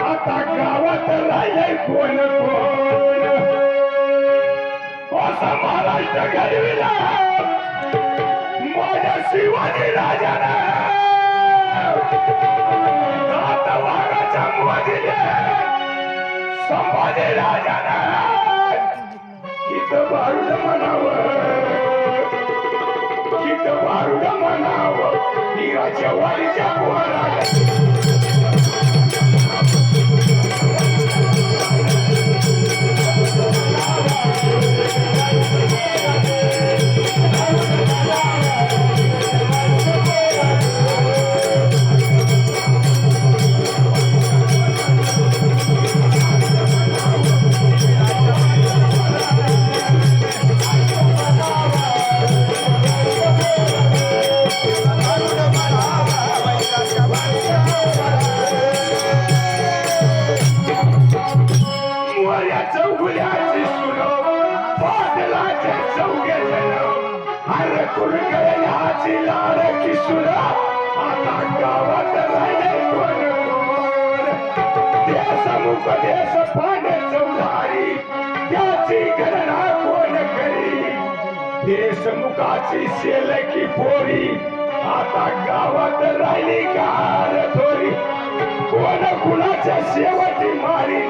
आता गावात राहिले कोण कोण असा महाराष्ट्र घडविला माझ्या शिवाजी राजाने वाघाच्या संभाजी राजाने इथं बारूड म्हणावं म्हणावं हिराच्या वारीच्या मोऱ्या चौगुल्याची सुनो पाटलाचे चौघे जण अरे कुरकळे हाची लाड किशोर आता गावात राहिले कोण कोण देशमुख देश पांडे चौधारी त्याची गणना कोण करी देशमुखाची सेलकी पोरी आता गावात राहिली का? कोण कुणाच्या शेवटी मारीन.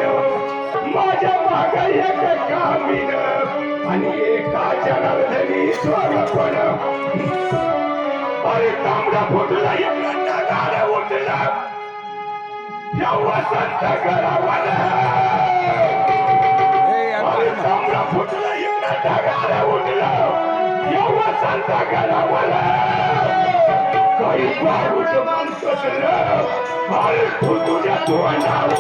माझ्या माग एक कामीन. आणि एका जनार्दनी स्वरूपण अरे तांबडा फुटला एक गाड्या उठला. या वसंत घरावाला. अरे तांबडा फुटला एक गाड्या उठला. या वसंत बारूद माणसं अरे तू तुझ्या तोंडावर.